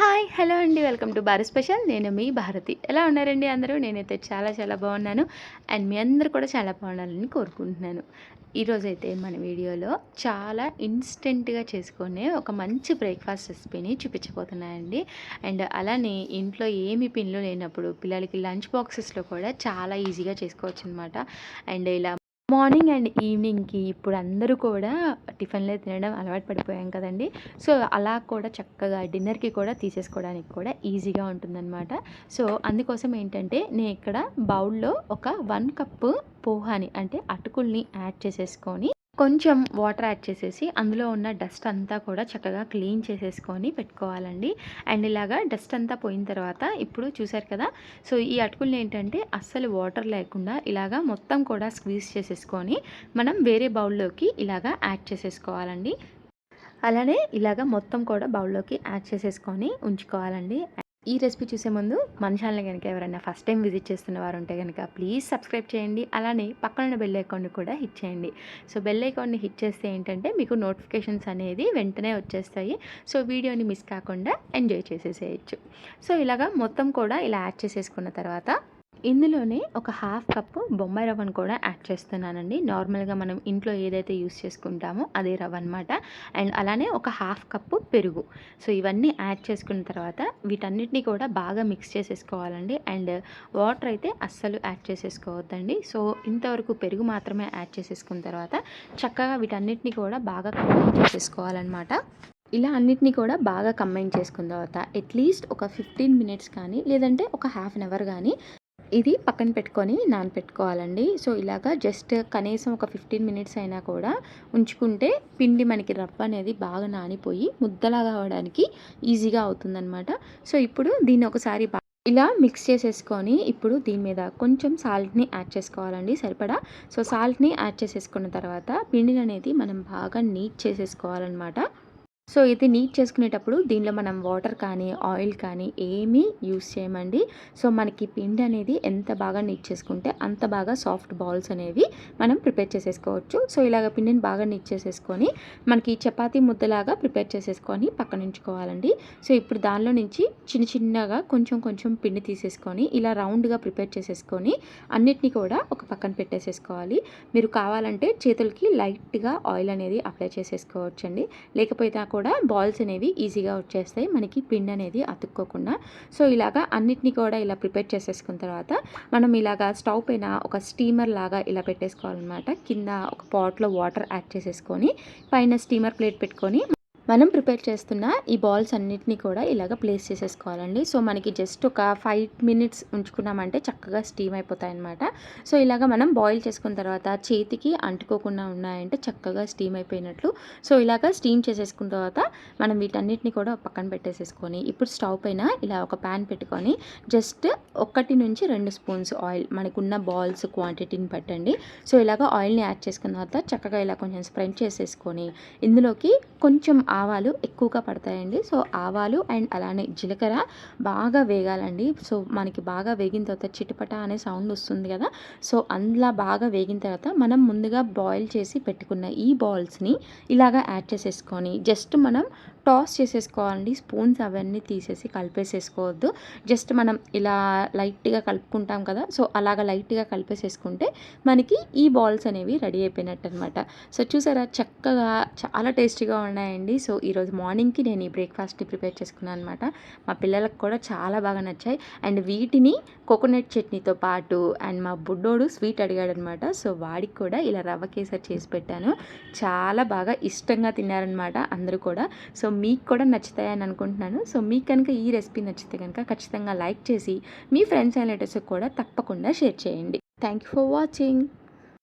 Hi hello అండి. Welcome to Bharat special. నేను మీ భారతి. ఎలా ఉన్నారండి అందరూ? నేనైతే చాలా చాలా బాగున్నాను. అండ్ మీ అందరూ కూడా చాలా బాగుండాలని కోరుకుంటున్నాను. ఈరోజైతే మన వీడియోలో చాలా ఇన్స్టెంట్గా చేసుకునే ఒక మంచి బ్రేక్ఫాస్ట్ రెసిపీని చూపించబోతున్నానండి. అండ్ అలానే ఇంట్లో ఏమి పిన్లు లేనప్పుడు పిల్లలకి లంచ్ బాక్సెస్లో కూడా చాలా ఈజీగా చేసుకోవచ్చు అనమాట అండ్ ఇలా మార్నింగ్ అండ్ ఈవినింగ్కి ఇప్పుడు అందరూ కూడా టిఫిన్లే తినడం అలవాటు పడిపోయాం కదండి. సో అలా కూడా చక్కగా డిన్నర్కి కూడా తీసేసుకోవడానికి కూడా ఈజీగా ఉంటుందన్నమాట. సో అందుకోసం ఏంటంటే నేను ఇక్కడ బౌల్లో ఒక వన్ కప్పు పోహాని అంటే అటుకుల్ని యాడ్ చేసేసుకొని కొంచెం వాటర్ యాడ్ చేసేసి అందులో ఉన్న డస్ట్ అంతా కూడా చక్కగా క్లీన్ చేసేసుకొని పెట్టుకోవాలండి. అండ్ ఇలాగా డస్ట్ అంతా పోయిన తర్వాత ఇప్పుడు చూసారు కదా సో ఈ అటుకుల్ని ఏంటంటే అస్సలు వాటర్ లేకుండా ఇలాగా మొత్తం కూడా స్క్వీజ్ చేసేసుకొని మనం వేరే బౌల్లోకి ఇలాగా యాడ్ చేసేసుకోవాలండి. అలానే ఇలాగ మొత్తం కూడా బౌల్లోకి యాడ్ చేసేసుకొని ఉంచుకోవాలండి. ఈ రెసిపీ చూసే ముందు మన ఛానల్ కనుక ఎవరైనా ఫస్ట్ టైం విజిట్ చేస్తున్న వారు ఉంటే కనుక ప్లీజ్ సబ్స్క్రైబ్ చేయండి. అలానే పక్కన బెల్ ఐకాన్ని కూడా హిట్ చేయండి. సో బెల్ ఐకాన్ని హిట్ చేస్తే ఏంటంటే మీకు నోటిఫికేషన్స్ అనేది వెంటనే వచ్చేస్తాయి. సో వీడియోని మిస్ కాకుండా ఎంజాయ్ చేసేసేయచ్చు. సో ఇలాగా మొత్తం కూడా ఇలా యాడ్ చేసేసుకున్న తర్వాత ఇందులోనే ఒక హాఫ్ కప్పు బొమ్మాయి రవ్వను కూడా యాడ్ చేస్తున్నానండి. నార్మల్గా మనం ఇంట్లో ఏదైతే యూస్ చేసుకుంటామో అదే రవ్వ అనమాట అండ్ అలానే ఒక హాఫ్ కప్పు పెరుగు. సో ఇవన్నీ యాడ్ చేసుకున్న తర్వాత వీటన్నిటిని కూడా బాగా మిక్స్ చేసేసుకోవాలండి. అండ్ వాటర్ అయితే అస్సలు యాడ్ చేసేసుకోవద్దండి. సో ఇంతవరకు పెరుగు మాత్రమే యాడ్ చేసేసుకున్న తర్వాత చక్కగా వీటన్నిటిని కూడా బాగా కంబైన్ చేసేసుకోవాలన్నమాట. ఇలా అన్నిటినీ కూడా బాగా కంబైన్ చేసుకున్న తర్వాత అట్లీస్ట్ ఒక ఫిఫ్టీన్ మినిట్స్ కానీ లేదంటే ఒక హాఫ్ అన్ అవర్ కానీ ఇది పక్కన పెట్టుకొని నానపెట్టుకోవాలండి. సో ఇలాగా జస్ట్ కనీసం ఒక ఫిఫ్టీన్ మినిట్స్ అయినా కూడా ఉంచుకుంటే పిండి మనకి రవ్వ అనేది బాగా నానిపోయి ముద్దలాగా అవడానికి ఈజీగా అవుతుందన్నమాట. సో ఇప్పుడు దీన్ని ఒకసారి ఇలా మిక్స్ చేసేసుకొని ఇప్పుడు దీని మీద కొంచెం సాల్ట్ని యాడ్ చేసుకోవాలండి సరిపడా. సో సాల్ట్ని యాడ్ చేసేసుకున్న తర్వాత పిండిని అనేది మనం బాగా నీట్ చేసేసుకోవాలన్నమాట. సో ఇది నీట్ చేసుకునేటప్పుడు దీనిలో మనం వాటర్ కానీ ఆయిల్ కానీ ఏమీ యూస్ చేయమండి. సో మనకి పిండి అనేది ఎంత బాగా నీట్ చేసుకుంటే అంత బాగా సాఫ్ట్ బాల్స్ అనేవి మనం ప్రిపేర్ చేసేసుకోవచ్చు. సో ఇలాగ పిండిని బాగా నీట్ చేసేసుకొని మనకి చపాతీ ముద్దలాగా ప్రిపేర్ చేసేసుకొని పక్కన ఉంచుకోవాలండి. సో ఇప్పుడు దానిలో నుంచి చిన్న చిన్నగా కొంచెం కొంచెం పిండి తీసేసుకొని ఇలా రౌండ్గా ప్రిపేర్ చేసేసుకొని అన్నిటినీ కూడా ఒక పక్కన పెట్టేసేసుకోవాలి. మీరు కావాలంటే చేతులకి లైట్గా ఆయిల్ అనేది అప్లై చేసేసుకోవచ్చండి. లేకపోతే కూడా బాల్స్ అనేవి ఈజీగా వచ్చేస్తాయి. మనకి పిండి అనేది అతుక్కోకుండా. సో ఇలాగా అన్నిటినీ కూడా ఇలా ప్రిపేర్ చేసేసుకున్న తర్వాత మనం ఇలాగా స్టవ్ పైన ఒక స్టీమర్ లాగా ఇలా పెట్టేసుకోవాలన్నమాట. కింద ఒక పాట్లో వాటర్ యాడ్ చేసేసుకొని పైన స్టీమర్ ప్లేట్ పెట్టుకొని మనం ప్రిపేర్ చేస్తున్న ఈ బాల్స్ అన్నిటినీ కూడా ఇలాగ ప్లేస్ చేసేసుకోవాలండి. సో మనకి జస్ట్ ఒక ఫైవ్ మినిట్స్ ఉంచుకున్నామంటే చక్కగా స్టీమ్ అయిపోతాయి అనమాట సో ఇలాగ మనం బాయిల్ చేసుకున్న తర్వాత చేతికి అంటుకోకుండా ఉన్నాయంటే చక్కగా స్టీమ్ అయిపోయినట్లు. సో ఇలాగ స్టీమ్ చేసేసుకున్న తర్వాత మనం వీటన్నిటిని కూడా పక్కన పెట్టేసేసుకొని ఇప్పుడు స్టవ్ పైన ఇలా ఒక ప్యాన్ పెట్టుకొని జస్ట్ ఒకటి నుంచి రెండు స్పూన్స్ ఆయిల్ మనకున్న బాల్స్ క్వాంటిటీని పట్టండి సో ఇలాగ ఆయిల్ని యాడ్ చేసుకున్న తర్వాత చక్కగా ఇలా కొంచెం స్ప్రెడ్ చేసేసుకొని ఇందులోకి కొంచెం ఆవాలు ఎక్కువగా పడతాయండి. సో ఆవాలు అండ్ అలానే జీలకర్ర బాగా వేగాలండి. సో మనకి బాగా వేగిన తర్వాత చిటపట అనే సౌండ్ వస్తుంది కదా. సో అందులో బాగా వేగిన తర్వాత మనం ముందుగా బాయిల్ చేసి పెట్టుకున్న ఈ బాల్స్ని ఇలాగా యాడ్ చేసేసుకొని జస్ట్ మనం టాస్ చేసేసుకోవాలండి. స్పూన్స్ అవన్నీ తీసేసి కలిపేసేసుకోవద్దు. జస్ట్ మనం ఇలా లైట్గా కలుపుకుంటాం కదా. సో అలాగ లైట్గా కలిపేసేసుకుంటే మనకి ఈ బాల్స్ అనేవి రెడీ అయిపోయినట్టు అనమాట సో చూసారా? చక్కగా చాలా టేస్టీగా ఉన్నాయండి. సో సో ఈరోజు మార్నింగ్కి నేను ఈ బ్రేక్ఫాస్ట్ని ప్రిపేర్ చేసుకున్నాను అనమాట మా పిల్లలకు కూడా చాలా బాగా నచ్చాయి. అండ్ వీటిని కోకోనట్ చట్నీతో పాటు అండ్ మా బుడ్డోడు స్వీట్ అడిగాడు అనమాట సో వాడికి కూడా ఇలా రవ్వ కేసరి చేసి పెట్టాను. చాలా బాగా ఇష్టంగా తిన్నారనమాట అందరూ కూడా. సో మీకు కూడా నచ్చుతాయని అనుకుంటున్నాను. సో మీకు కనుక ఈ రెసిపీ నచ్చితే కనుక ఖచ్చితంగా లైక్ చేసి మీ ఫ్రెండ్స్ అండ్ రిలేటివ్స్కి కూడా తప్పకుండా షేర్ చేయండి. Thank you for watching.